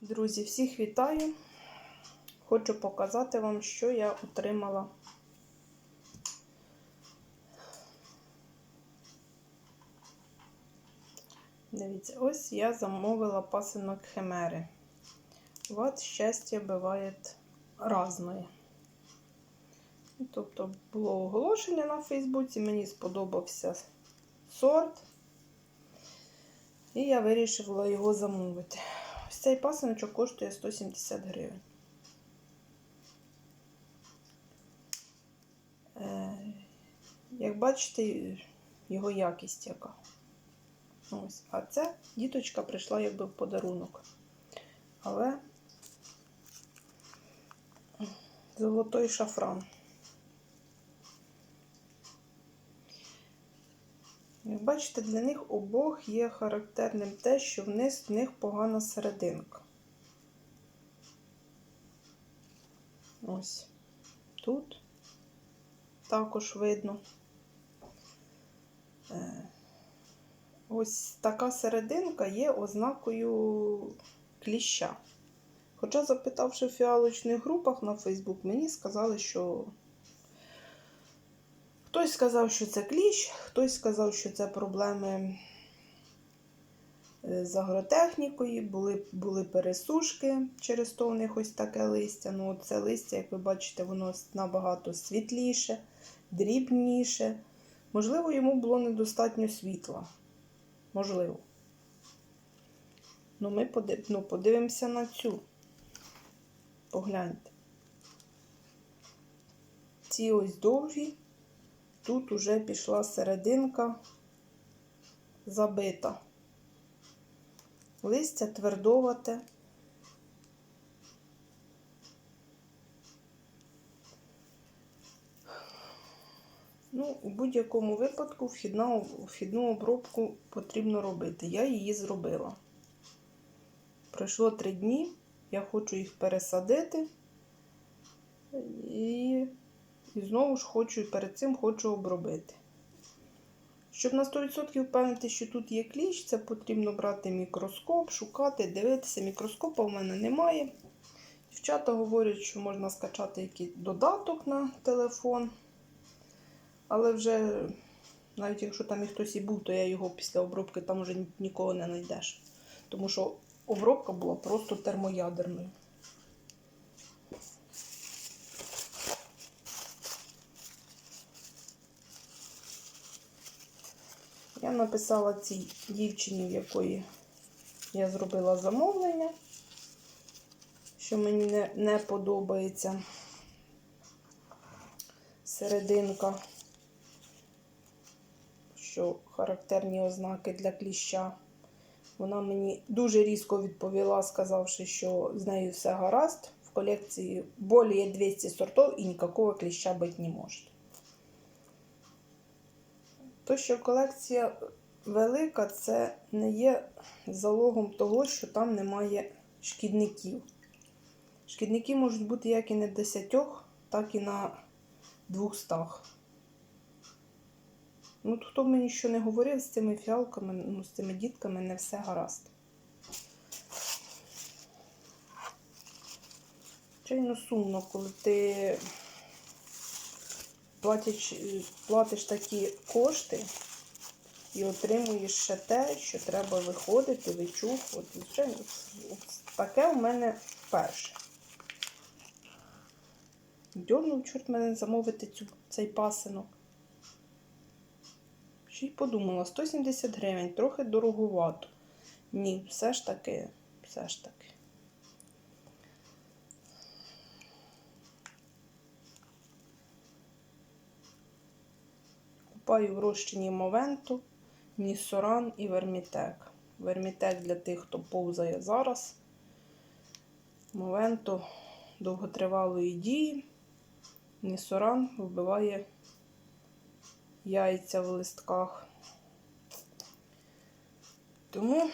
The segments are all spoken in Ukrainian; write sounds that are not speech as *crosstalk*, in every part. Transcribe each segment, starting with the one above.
Друзі, всіх вітаю. Хочу показати вам, що я отримала. Дивіться, ось я замовила пасинок химери. Вот щастя буває разне. Тобто було оголошення на Фейсбуці, мені сподобався сорт. І я вирішила його замовити. Цей пасиночок коштує 170 гривень. Е, Як бачите, його якість яка. Ось. А це діточка прийшла якби в подарунок. Але золотой шафран. Як бачите, для них обох є характерним те, що вниз в них погана серединка. Ось тут також видно. Е, Ось така серединка є ознакою кліща. Хоча, запитавши в фіалочних групах на Фейсбук, мені сказали, що хтось сказав, що це кліщ, хтось сказав, що це проблеми з агротехнікою, були, були пересушки, через то у них ось таке листя. Ну, от це листя, як ви бачите, воно набагато світліше, дрібніше. Можливо, йому було недостатньо світла. Можливо. Ну, ми подив... ну, подивимося на цю. Погляньте. Ці ось довгі, тут уже пішла серединка забита. Листя твердовате. Ну, у будь-якому випадку вхідна, вхідну обробку потрібно робити. Я її зробила. Пройшло три дні, я хочу їх пересадити. І, і знову ж хочу, перед цим хочу обробити. Щоб на 100% впевнити, що тут є кліщ, це потрібно брати мікроскоп, шукати, дивитися. Мікроскопа в мене немає. Дівчата говорять, що можна скачати якийсь додаток на телефон. Але вже, навіть якщо там і хтось і був, то я його після обробки там вже нікого не знайдеш. Тому що обробка була просто термоядерною. Написала цій дівчині, в якої я зробила замовлення, що мені не, не подобається серединка, що характерні ознаки для кліща. Вона мені дуже різко відповіла, сказавши, що з нею все гаразд. В колекції більше 200 сортів і ніякого кліща бути не може. То, що колекція велика, це не є залогом того, що там немає шкідників. Шкідники можуть бути як і на 10, так і на 200. Ну, хто мені що не говорив з цими фіалками, ну, з цими дітками не все гаразд. Звичайно, сумно, коли ти платиш, платиш такі кошти і отримуєш ще те, що треба виходити, вичухувати. Таке у мене перше. Дьорнув, чорт мене замовити цю, цей пасинок. Ще й подумала, 170 гривень, трохи дороговато. Ні, все ж таки, все ж таки. Купаю в розчині Мовенту, Нісоран і Вермітек. Вермітек для тих, хто повзає зараз. Мовенту довготривалої дії. Нісоран вбиває яйця в листках. Тому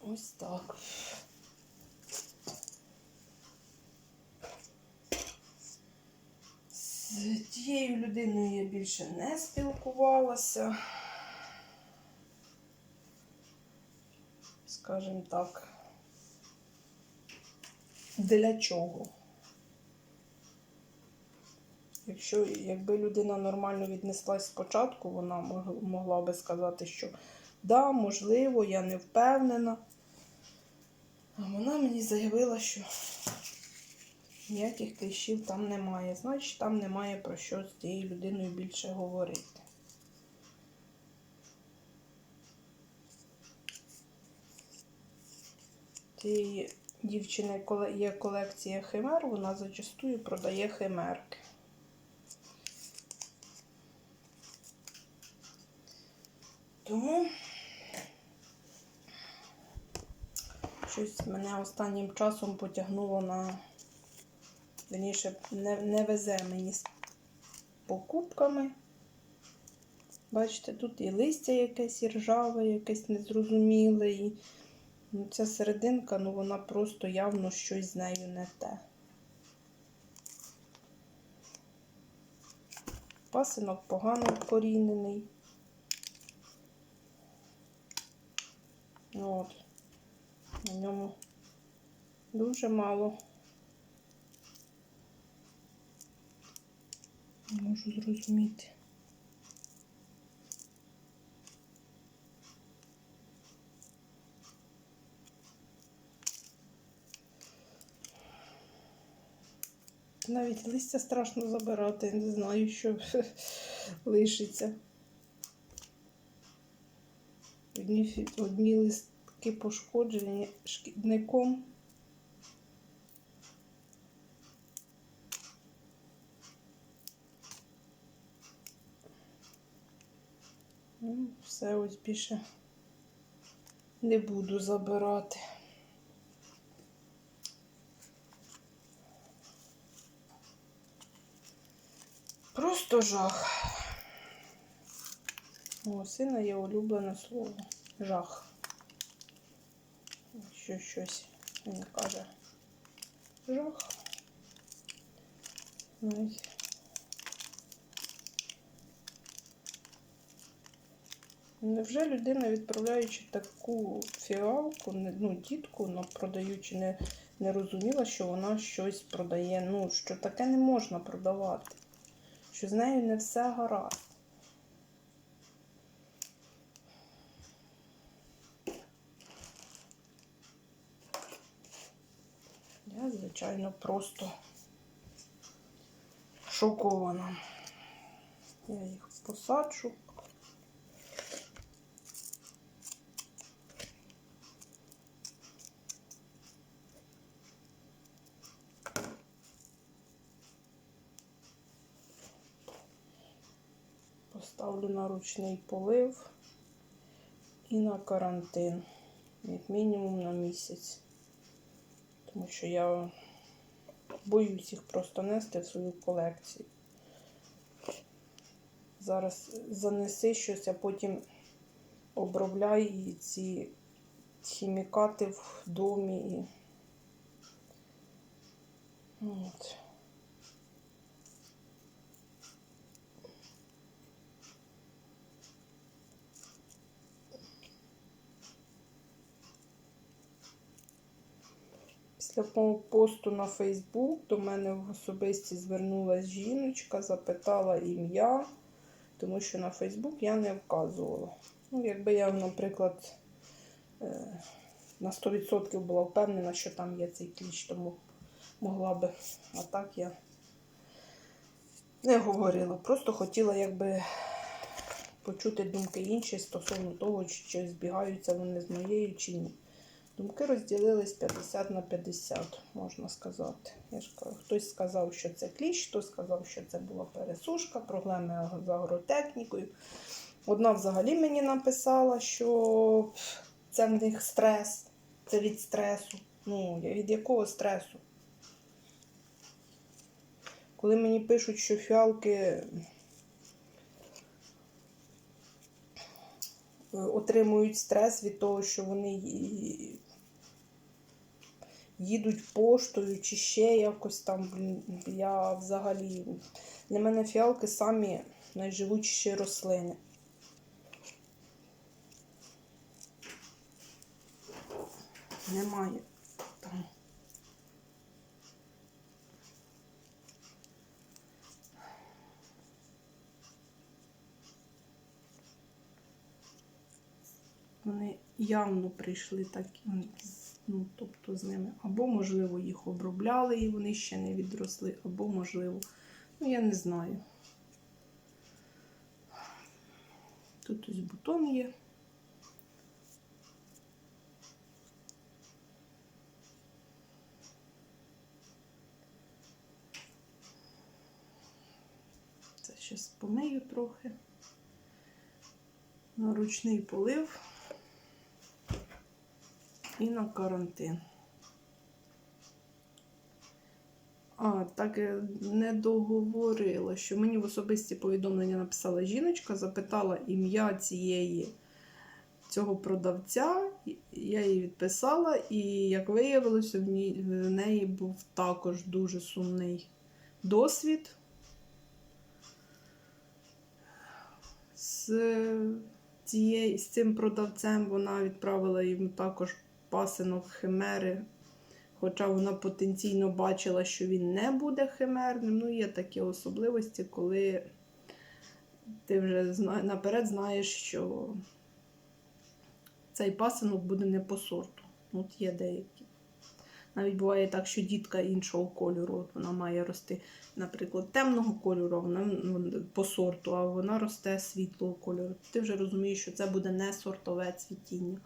ось так. З тією людиною я більше не спілкувалася. скажімо так, для чого? Якщо якби людина нормально віднеслась спочатку, вона могла би сказати, що да, можливо, я не впевнена. А вона мені заявила, що ніяких кліщів там немає. Значить, там немає про що з цією людиною більше говорити. Цієї дівчини є колекція химер, вона зачастую продає химерки. Тому щось мене останнім часом потягнуло на. Верніше, не, не везе мені з покупками. Бачите, тут і листя якесь і ржаве, якесь незрозуміле. І ну, ця серединка, ну вона просто явно щось з нею не те. Пасинок погано вкорінений. От. На ньому дуже мало. Не можу зрозуміти. Навіть листя страшно забирати, не знаю, що *laughs* лишиться. Одні, одні листки пошкоджені шкідником. Ну, все ось більше не буду забирати. Просто жах. У сина є улюблене слово. Жах. Що щось він каже. Жах. Ой. Невже людина, відправляючи таку фіалку, ну, дітку, ну, продаючи, не, не розуміла, що вона щось продає, ну, що таке не можна продавати, що з нею не все гаразд. Я, звичайно, просто шокована. Я їх посаджу. Поставлю на ручний полив і на карантин, як мінімум на місяць. Тому що я боюсь їх просто нести в свою колекцію. Зараз занеси щось, а потім обробляй і ці хімікати в домі. От. Мого посту на Фейсбук до мене в особисті звернулася жіночка, запитала ім'я, тому що на Фейсбук я не вказувала. Ну, якби я, наприклад, е, на 100% була впевнена, що там є цей кліч, тому могла би. А так я не говорила. Просто хотіла якби почути думки інші стосовно того, чи збігаються вони з моєю чи ні. Думки розділились 50 на 50, можна сказати. Я ж кажу, хтось сказав, що це кліщ, хтось сказав, що це була пересушка, проблеми з агротехнікою. Одна взагалі мені написала, що це в них стрес, це від стресу. Ну, від якого стресу? Коли мені пишуть, що фіалки е, отримують стрес від того, що вони їдуть поштою чи ще якось там. Я взагалі. Для мене фіалки самі найживучіші рослини. немає там. Вони явно прийшли так, тобто з ними. Або, можливо, їх обробляли і вони ще не відросли, або, можливо, ну, я не знаю. Тут ось бутон є. Це зараз помию трохи. На ручний полив і на карантин. А, так е, не договорила, що мені в особисті повідомлення написала жіночка, запитала ім'я цієї цього продавця. Я їй відписала, і, як виявилося, в, ній, в неї був також дуже сумний досвід. З, цієї, з цим продавцем вона відправила йому також пасинок химери. Хоча вона потенційно бачила, що він не буде химерним. Ну, є такі особливості, коли ти вже наперед знаєш, що цей пасинок буде не по сорту. От є деякі. Навіть буває так, що дітка іншого кольору, от вона має рости, наприклад, темного кольору, вона по сорту, а вона росте світлого кольору. Ти вже розумієш, що це буде не сортове цвітіння.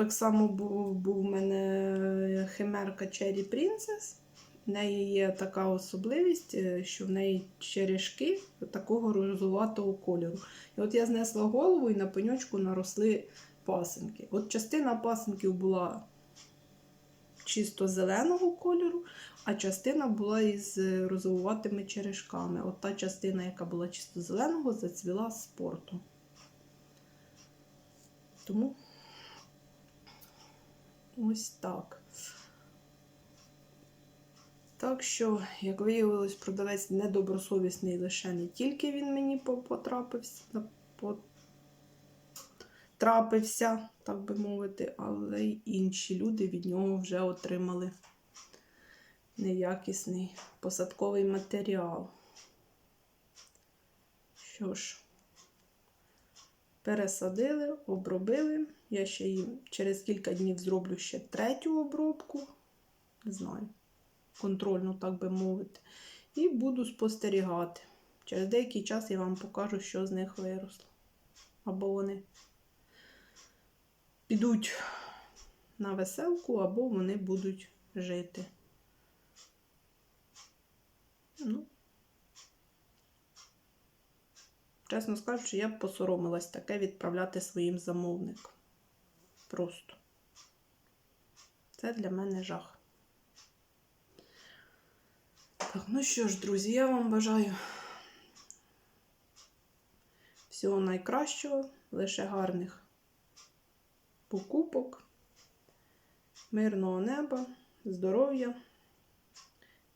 Так само був, був у мене химерка Cherry Princess. В неї є така особливість, е, що в неї черешки такого розуватого кольору. І от я знесла голову і на пеньочку наросли пасинки. От частина пасинків була чисто зеленого кольору, а частина була із розовуватими черешками. От та частина, яка була чисто зеленого, зацвіла спортом. Тому ось так. Так що, як виявилось, продавець недобросовісний лише не тільки він мені потрапився, трапився, так би мовити, але й інші люди від нього вже отримали неякісний посадковий матеріал. Що ж, пересадили, обробили. Я ще їм через кілька днів зроблю ще третю обробку. Не знаю, контрольну, так би мовити. І буду спостерігати. Через деякий час я вам покажу, що з них виросло. Або вони підуть на веселку, або вони будуть жити. Ну, чесно скажучи, я б посоромилась таке відправляти своїм замовникам. Просто. Це для мене жах. Так, ну що ж, друзі, я вам бажаю всього найкращого, лише гарних покупок, мирного неба, здоров'я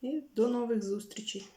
і до нових зустрічей!